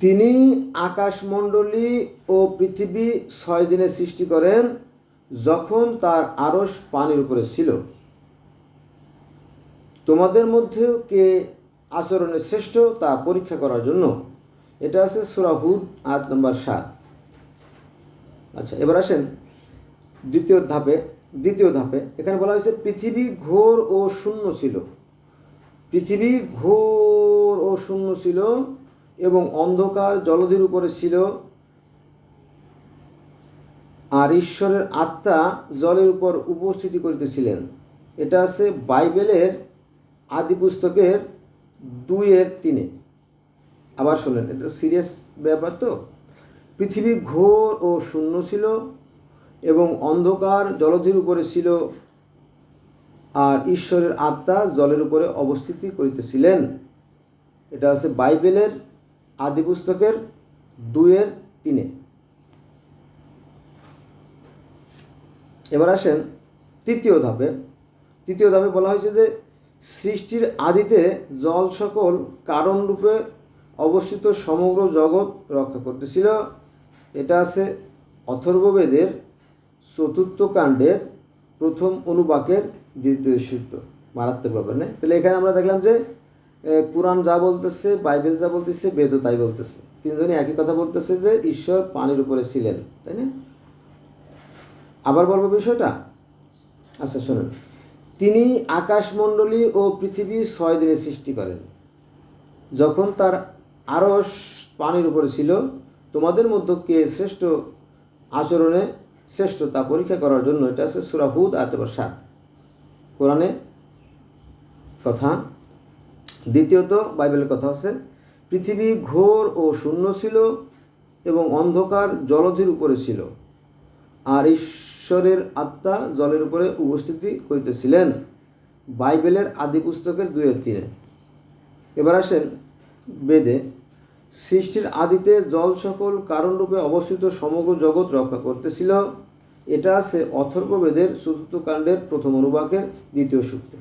তিনি আকাশমণ্ডলী ও পৃথিবী ছয় দিনে সৃষ্টি করেন যখন তার আরস পানির উপরে ছিল। তোমাদের মধ্যেও কে আচরণে শ্রেষ্ঠ তা পরীক্ষা করার জন্য? এটা আছে সুরাহুদ আয়াত নম্বর সাত। আচ্ছা এবার আসেন দ্বিতীয় ধাপে দ্বিতীয় ধাপে। এখানে বলা হয়েছে, পৃথিবী ঘোর ও শূন্য ছিল। পৃথিবী ঘোর ও শূন্য ছিল এবং অন্ধকার জলধির উপরে ছিল। আর ঈশ্বরের আত্মা জলের উপর উপস্থিতি করিতেছিলেন। এটা আছে বাইবেলের আদি পুস্তকের দুইয়ের তিনে। আবার শোনেন, এটা সিরিয়াস ব্যাপার তো। পৃথিবী ঘোর ও শূন্য ছিল এবং অন্ধকার জলধির উপরে ছিল, আর ঈশ্বরের আত্মা জলের উপরে অবস্থিতি করিতেছিলেন। এটা আছে বাইবেলের আদি পুস্তকের দুইয়ের তিনে। এবার আসেন তৃতীয় ধাপে। তৃতীয় ধাপে বলা হয়েছে যে, সৃষ্টির আদিতে জল সকল কারণরূপে অবস্থিত সমগ্র জগৎ রক্ষা করতেছিল। এটা আছে অথর্ববেদের চতুর্থ কাণ্ডের প্রথম অনুবাকের দ্বিতীয় সূত্র। মারাত্মক ব্যাপার নেই তাহলে এখানে আমরা দেখলাম যে কোরআন যা বলতেছে, বাইবেল যা বলতেছে, বেদও তাই বলতেছে। তিনজনই একই কথা বলতেছে যে ঈশ্বর পানির উপরে ছিলেন, তাই না? আবার বলব বিষয়টা? আচ্ছা শুনুন। তিনি আকাশমণ্ডলী ও পৃথিবী ছয় দিনে সৃষ্টি করেন। যখন তার আরস পানির উপরে ছিল, তোমাদের মধ্যে কে শ্রেষ্ঠ আচরণে শ্রেষ্ঠ তা পরীক্ষা করার জন্য? এটা আছে সুরাহুদ আতবার সাত। কোরআনে কথা দ্বিতীয়ত বাইবেলের কথা হচ্ছে, পৃথিবী ঘোর ও শূন্য ছিল এবং অন্ধকার জলধির উপরে ছিল, আর ঈশ্বরের আত্মা জলের উপরে উপস্থিতি করিতেছিলেন। বাইবেলের আদি পুস্তকের দুয়ের তিনে এবার আসেন বেদে, সৃষ্টির আদিতে জল সকল কারণরূপে অবস্থিত সমগ্র জগৎ রক্ষা করতেছিল। এটা আছে অথর্ববেদের চতুর্থ কাণ্ডের প্রথম অনুবাকের দ্বিতীয় সূক্তে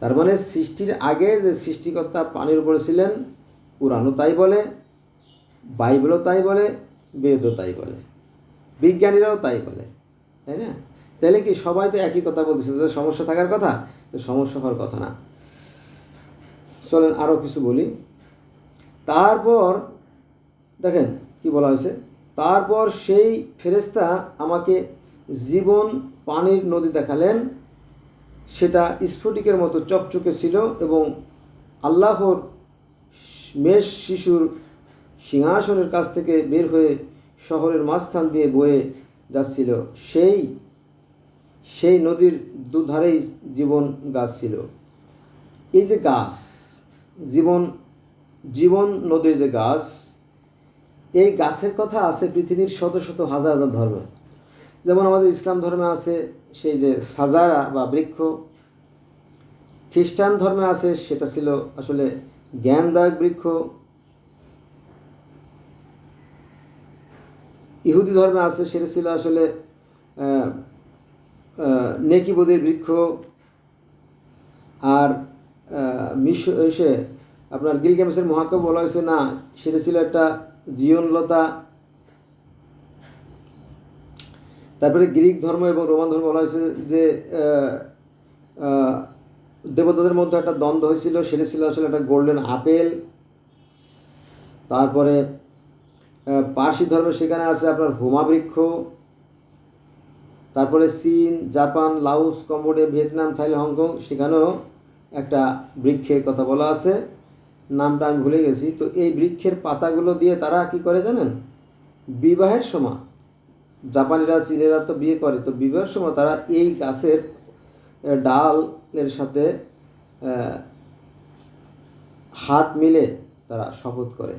তার মানে সৃষ্টির আগে যে সৃষ্টিকর্তা পানির উপরে ছিলেন, পুরাণও তাই বলে, বাইবেলও তাই বলে, বেদও তাই বলে, বিজ্ঞানীরাও তাই বলে, তাই না? তাহলে কি সবাই তো একই কথা বলতেছে? তাদের সমস্যা থাকার কথা? সমস্যা হওয়ার কথা না। চলেন আরও কিছু বলি। তারপর, দেখেন কি বলা হয়েছে? তারপর সেই ফেরেস্তা আমাকে জীবন পানির নদী দেখালেন সেটা স্ফটিকের মতো চকচকে ছিল এবং আল্লাহর মেষ শিশুর সিংহাসনের কাছ থেকে বের হয়ে শহরের মাঝখান দিয়ে বয়ে যাচ্ছিল। সেই সেই নদীর দুধারেই জীবন গাছ ছিল এই যে গাছ, জীবন জীবন নদীর যে গাছ, এই গাছের কথা আছে পৃথিবীর শত শত হাজার হাজার ধর্মে। যেমন আমাদের ইসলাম ধর্মে আছে সেই যে সাজারা বা বৃক্ষ, খ্রিস্টান ধর্মে আছে, সেটা ছিল আসলে জ্ঞানদায়ক বৃক্ষ। ইহুদি ধর্মে আছে, সেটা ছিল আসলে নেকিবোধের বৃক্ষ। আর মিশ আপনার গিলগামেসের মহাকাব্য বলা হয়েছে, না, সেটা ছিল একটা জীবনলতা তারপরে গ্রিক ধর্ম এবং রোমান ধর্ম বলা হয়েছে যে দেবতাদের মধ্যে একটা দ্বন্দ্ব হয়েছিল, সেটা ছিল আসলে একটা গোল্ডেন আপেল তারপরে পার্সি ধর্মে সেখানে আছে আপনার হোমা বৃক্ষ। তারপরে চীন, Japan Laos Cambodia, Vietnam, Thailand, Hong Kong, সেখানেও একটা বৃক্ষের কথা বলা আছে। নামটা আমি ভুলে গেছি। তো এই বৃক্ষের পাতাগুলো দিয়ে তারা কি করে জানেন? বিবাহের সময় জাপানিরা, চীনেরা তো বিয়ে করে, তো বিবাহের সময় তারা এই গাছের ডালের সাথে হাত মিলে তারা শপথ করে।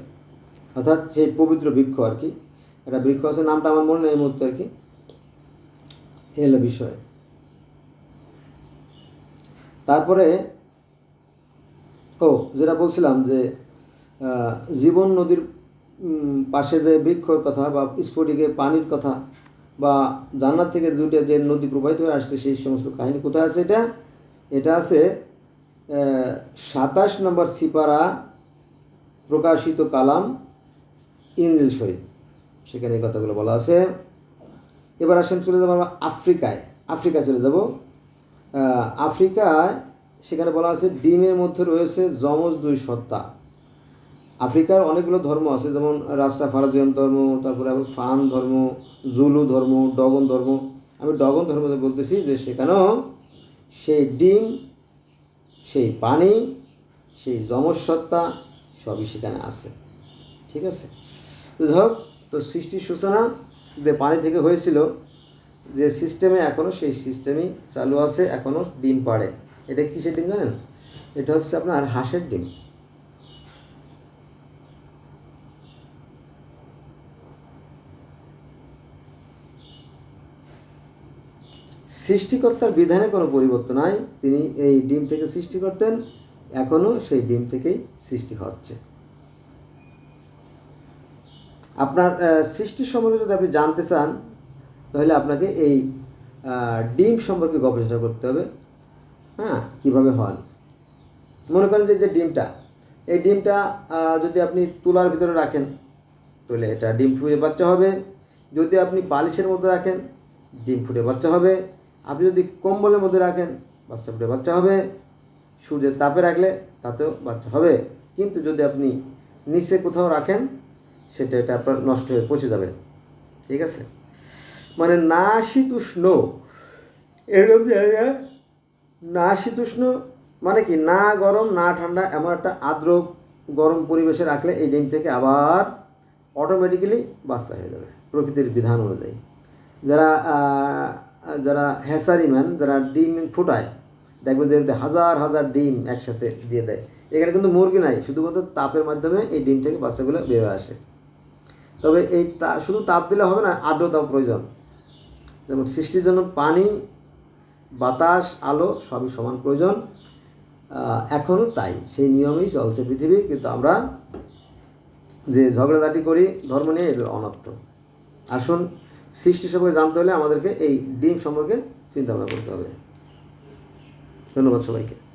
অর্থাৎ সেই পবিত্র বৃক্ষ আর কি। একটা বৃক্ষ আছে, নামটা আমার মনে নেই এই মুহূর্তে আর কি। এই হলো বিষয়। তারপরে, ও, যেটা বলছিলাম যে জীবন নদীর পাশে যে বৃক্ষর কথা বা স্ফটিকে পানির কথা বা জান্নাত থেকে দুইটা যে নদী প্রবাহিত হয়ে আসছে সেই সমস্ত কাহিনী কোথায় আছে এটা? এটা আছে সাতাশ নম্বর সিপারা প্রকাশিত কালাম ইংলিশ শরীফ সেখানে এই কথাগুলো বলা আছে। এবার আসেন চলে যাব আমরা আফ্রিকায়। আফ্রিকা চলে যাব। আফ্রিকায় সেখানে বলা আছে, ডিমের মধ্যে রয়েছে যমজ দুই সত্তা। আফ্রিকার অনেকগুলো ধর্ম আছে, যেমন রাস্তা ফারাজিয়ান ধর্ম, তারপরে আবার ফান ধর্ম, জুলু ধর্ম, ডগন ধর্ম। আমি ডগন ধর্ম বলতেছি যে সেখানেও সেই ডিম, সেই পানি, সেই যমজ সত্তা সবই সেখানে আছে। ঠিক আছে? তো হোক, তো সৃষ্টির সূচনা যে পানি থেকে হয়েছিল, যে সিস্টেমে এখনও সেই সিস্টেমই চালু আছে এখনও ডিম পাড়ে। এটা কিসের ডিম জানেন? এটা হচ্ছে আপনার হাঁসের ডিম। সৃষ্টিকর্তার বিধানে কোনো পরিবর্তন নাই। তিনি এই ডিম থেকে সৃষ্টি করতেন, এখনও সেই ডিম থেকেই সৃষ্টি হচ্ছে। আপনার সৃষ্টি সম্পর্কে যদি আপনি জানতে চান, তাহলে আপনাকে এই ডিম সম্পর্কে গবেষণা করতে হবে। হ্যাঁ কীভাবে হন মনে করেন যে যে ডিমটা, এই ডিমটা যদি আপনি তুলার ভিতরে রাখেন, তাহলে এটা ডিম ফুটে বাচ্চা হবে। যদি আপনি বালিশের মধ্যে রাখেন, ডিম ফুটে বাচ্চা হবে। আপনি যদি কম্বলের মধ্যে রাখেন, বাচ্চা ফুটে বাচ্চা হবে। সূর্যের তাপে রাখলে তাতেও বাচ্চা হবে। কিন্তু যদি আপনি নিচে কোথাও রাখেন, সেটা এটা আপনার নষ্ট হয়ে পচে যাবে। ঠিক আছে? মানে না শীতুষ্ণ এরকম জায়গায় না শীতুষ্ণ মানে কি? না গরম, না ঠান্ডা এমন একটা আর্দ্র গরম পরিবেশে রাখলে এই ডিম থেকে আবার অটোমেটিক্যালি বাচ্চা হয়ে যাবে প্রকৃতির বিধান অনুযায়ী। যারা যারা হ্যাসারিম্যান যারা ডিম ফুটায়, দেখবেন যে হাজার হাজার ডিম একসাথে দিয়ে দেয়। এখানে কিন্তু মুরগি নাই, শুধুমাত্র তাপের মাধ্যমে এই ডিম থেকে বাচ্চাগুলো বের আসে। তবে এই তা, শুধু তাপ দিলে হবে না আর্দ্রতাও প্রয়োজন। যেমন সৃষ্টির জন্য পানি, বাতাস, আলো সবই সমান প্রয়োজন। এখনও তাই, সেই নিয়মেই চলছে পৃথিবী, কিন্তু আমরা যে ঝগড়াঝাটি করি, ধর্ম নিয়ে এগুলো অনর্থ আসুন সৃষ্টি সম্পর্কে জানতে হলে আমাদেরকে এই ডিম সম্পর্কে চিন্তা ভাবনা করতে হবে। ধন্যবাদ সবাইকে।